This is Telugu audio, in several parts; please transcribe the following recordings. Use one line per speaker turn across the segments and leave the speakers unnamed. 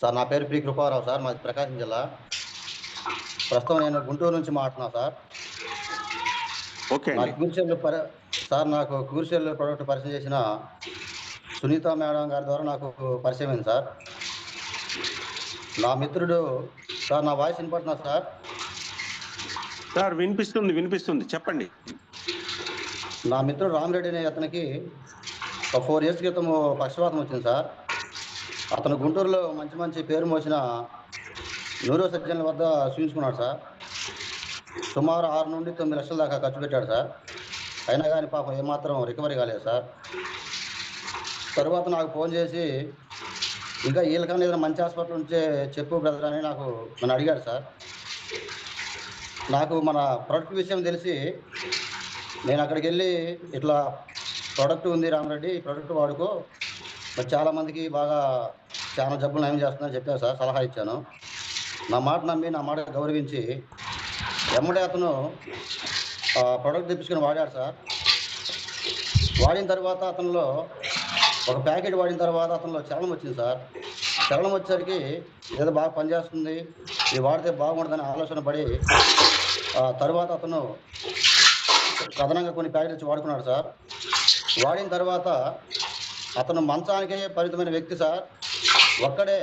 సార్ నా పేరు పి. కృపారావు సార్ మాది ప్రకాశం జిల్లా. ప్రస్తుతం నేను గుంటూరు నుంచి మాట్లాడుతున్నా సార్.
ఓకే
సార్ నాకు క్యూర్షెల్ ప్రోడక్ట్ పరిచయం చేసిన సునీత మేడం గారి ద్వారా నాకు పరిచయం అయింది సార్. నా మిత్రుడు సార్ నా వాయిస్ వినపడుతున్నా సార్?
సార్ వినిపిస్తుంది వినిపిస్తుంది. చెప్పండి.
నా మిత్రుడు రామిరెడ్డి అనే అతనికి ఒక ఫోర్ ఇయర్స్ క్రితం పక్షవాతం వచ్చింది సార్. అతను గుంటూరులో మంచి మంచి పేరు మోసిన న్యూరో సర్జన్ల వద్ద చూపించుకున్నాడు సార్. సుమారు ఆరు నుండి తొమ్మిది లక్షల దాకా ఖర్చు పెట్టాడు సార్. అయినా కానీ పాపం ఏమాత్రం రికవరీ కాలేదు సార్. తర్వాత నాకు ఫోన్ చేసి ఇంకా వీళ్ళకన్నా ఏదైనా మంచి హాస్పిటల్ ఉంటే చెప్పు బ్రదర్ అని నాకు నన్ను అడిగాడు సార్. నాకు మన ప్రొడక్ట్ విషయం తెలిసి నేను అక్కడికి వెళ్ళి ఇట్లా ప్రోడక్ట్ ఉంది రామరెడ్డి ఈ ప్రోడక్ట్ వాడుకో మరి చాలా మందికి బాగా చాలా జబ్బులు నయం చేస్తుందని చెప్పాను సార్ సలహా ఇచ్చాను. నా మాట నమ్మి నా మాట గౌరవించి ఎమ్మడే అతను ప్రోడక్ట్ తెప్పించుకొని వాడాడు సార్. వాడిన తర్వాత అతనిలో ఒక ప్యాకెట్ వాడిన తర్వాత అతనిలో చలనం వచ్చింది సార్. చలనం వచ్చేసరికి ఏదో బాగా పనిచేస్తుంది ఇది వాడితే బాగుంటుందని ఆలోచన పడి తర్వాత అతను అదనంగా కొన్ని ప్యాకెట్స్ వాడుకున్నాడు సార్. వాడిన తర్వాత అతను మంచానికే పరిమితమైన వ్యక్తి సార్. ఒక్కడే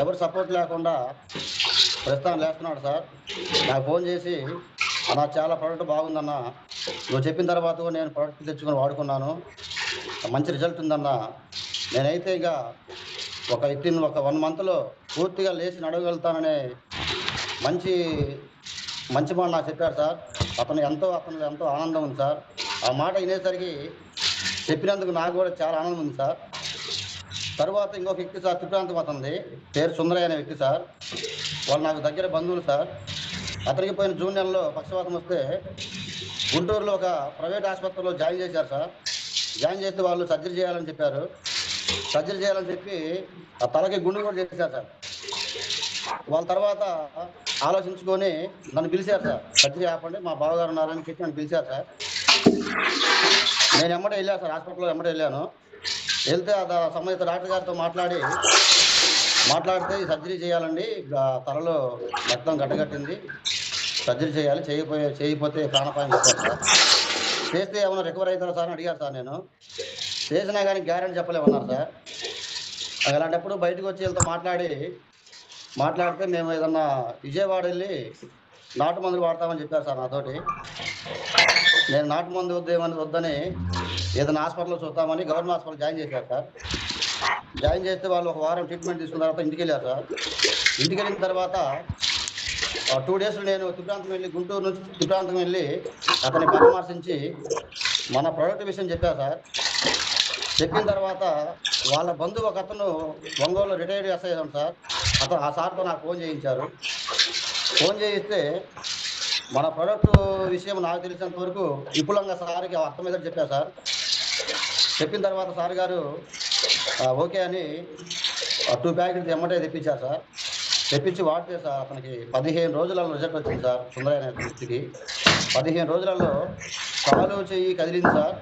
ఎవరు సపోర్ట్ లేకుండా ప్రస్తుతం లేస్తున్నాడు సార్. నాకు ఫోన్ చేసి అన్న చాలా ప్రోడక్ట్ బాగుందన్న. నువ్వు చెప్పిన తర్వాత నేను ప్రోడక్ట్ తెచ్చుకొని వాడుకున్నాను. మంచి రిజల్ట్ ఉందన్న. నేనైతే ఇక ఒక ఇన్ ఒక వన్ మంత్లో పూర్తిగా లేచి నడవగలుగుతాననే మంచి మంచి మాట నాకు చెప్పారు సార్. అతను ఎంతో అతను ఎంతో ఆనందం ఉంది సార్. ఆ మాట వినేసరికి చెప్పినందుకు నాకు కూడా చాలా ఆనందం ఉంది సార్. తర్వాత ఇంకొక వ్యక్తి సార్ త్రిప్రాంతం అతనిది. పేరు సుందరయ్య అనే వ్యక్తి సార్. వాళ్ళు నాకు దగ్గర బంధువులు సార్. అతనికి పోయిన జూన్ నెలలో పక్షవాతం వస్తే గుంటూరులో ఒక ప్రైవేట్ ఆసుపత్రిలో జాయిన్ చేశారు సార్. జాయిన్ చేస్తే వాళ్ళు సర్జరీ చేయాలని చెప్పారు. సర్జరీ చేయాలని చెప్పి ఆ తలకి గుండు కూడా చేశారు సార్. వాళ్ళ తర్వాత ఆలోచించుకొని నన్ను పిలిచారు సార్. సర్జరీ ఆపండి మా బావగారు ఉన్నారని చెప్పి నన్ను పిలిచారు సార్. నేను ఎమ్మటే వెళ్ళాను సార్ హాస్పిటల్లో ఎమ్మటే వెళ్ళాను. వెళ్తే ఆ సంబంధిత డాక్టర్ గారితో మాట్లాడి మాట్లాడితే సర్జరీ చేయాలండి తలలో రక్తం గడ్డగట్టింది సర్జరీ చేయాలి చేయకపోయే చేయకపోతే ప్రాణపాయం చెప్పారు సార్. చేస్తే ఏమైనా రికవర్ అవుతారా సార్ అని అడిగారు సార్ నేను. చేసినా కానీ గ్యారెంటీ చెప్పలేమన్నారు సార్. అలాంటప్పుడు బయటకు వచ్చి వీళ్ళతో మాట్లాడి మాట్లాడితే మేము ఏదన్నా విజయవాడ వెళ్ళి నాటు మందులు వాడతామని చెప్పారు సార్ నాతోటి. నేను నాటు మందు వద్దేమని వద్దని ఏదైనా హాస్పిటల్లో చూద్దామని గవర్నమెంట్ హాస్పిటల్ జాయిన్ చేశారు సార్. జాయిన్ చేస్తే వాళ్ళు ఒక వారం ట్రీట్మెంట్ తీసుకున్న తర్వాత ఇంటికి వెళ్ళారు సార్. ఇంటికి వెళ్ళిన తర్వాత టూ డేస్లో నేను త్రిప్రాంతం వెళ్ళి గుంటూరు నుంచి త్రిప్రాంతం వెళ్ళి అతన్ని పరామర్శించి మన ప్రోడక్ట్ విషయం చెప్పాను సార్. చెప్పిన తర్వాత వాళ్ళ బంధువు ఒక అతను ఒంగోలు రిటైర్డ్ ఎస్ఐ సార్. అతను ఆ సార్తో నాకు ఫోన్ చేయించారు. ఫోన్ చేయిస్తే మన ప్రోడక్ట్ విషయం నాకు తెలిసినంత వరకు విపులంగా సార్కి అర్థమయ్యేది చెప్పారు సార్. చెప్పిన తర్వాత సార్ గారు ఓకే అని టూ ప్యాకెట్స్ ఎమ్మటే తెప్పించారు సార్. తెప్పించి వాడితే సార్ అతనికి పదిహేను రోజులలో రిజల్ట్ వచ్చింది సార్ సుందరైన దృష్టికి. పదిహేను రోజులలో కాలు చెయ్యి కదిలింది సార్.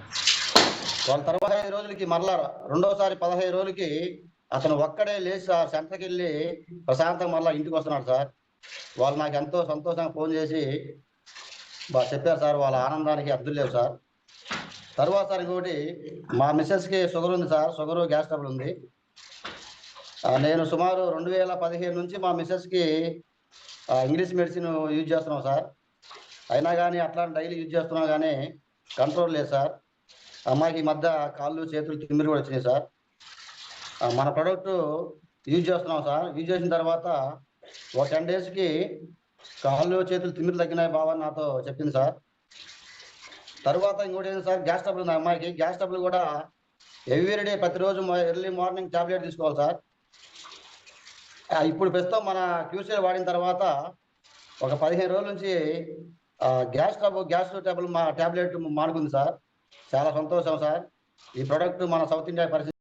వాళ్ళ తర్వాత ఐదు రోజులకి మరలా రెండోసారి పదహైదు రోజులకి అతను ఒక్కడే లేచి సార్ సెంటర్కి వెళ్ళి ప్రశాంతంగా మరలా ఇంటికి వస్తున్నాడు సార్. వాళ్ళు నాకు ఎంతో సంతోషంగా ఫోన్ చేసి బాగా చెప్పారు సార్ వాళ్ళ ఆనందానికి అర్థం లేవు సార్. తర్వాత సార్ ఇంకోటి మా మిస్సెస్కి షుగర్ ఉంది సార్ షుగరు గ్యాస్ ట్రబుల్ ఉంది. నేను సుమారు రెండు వేల పదిహేను నుంచి మా మిస్సెస్కి ఇంగ్లీష్ మెడిసిన్ యూజ్ చేస్తున్నాం సార్. అయినా కానీ అట్లా డైలీ యూజ్ చేస్తున్నాం కానీ కంట్రోల్ లేదు సార్. అమ్మాయికి ఈ మధ్య కాళ్ళు చేతులు తిమ్మిరి కూడా వచ్చినాయి సార్. మన ప్రోడక్ట్ యూజ్ చేస్తున్నాం సార్. యూజ్ చేసిన తర్వాత ఒక టెన్ డేస్కి కాళ్ళు చేతులు తిమ్మిరి తగ్గినాయి బాబా నాతో చెప్పింది సార్. తర్వాత ఇంకోటి ఏంటి సార్ గ్యాస్ ట్రబుల్ ఉంది అమ్మాయికి. గ్యాస్ ట్రబుల్ కూడా ఎవ్రీడే ప్రతిరోజు ఎర్లీ మార్నింగ్ టాబ్లెట్ తీసుకోవాలి సార్. ఇప్పుడు ప్రస్తుతం మన క్యూసీల్ వాడిన తర్వాత ఒక పదిహేను రోజుల నుంచి గ్యాస్ ట్రబుల్ గ్యాస్ ట్రబుల్ మా టాబ్లెట్ మానుకుంది సార్. చాలా సంతోషం సార్. ఈ ప్రోడక్ట్ మన సౌత్ ఇండియా పరిస్థితి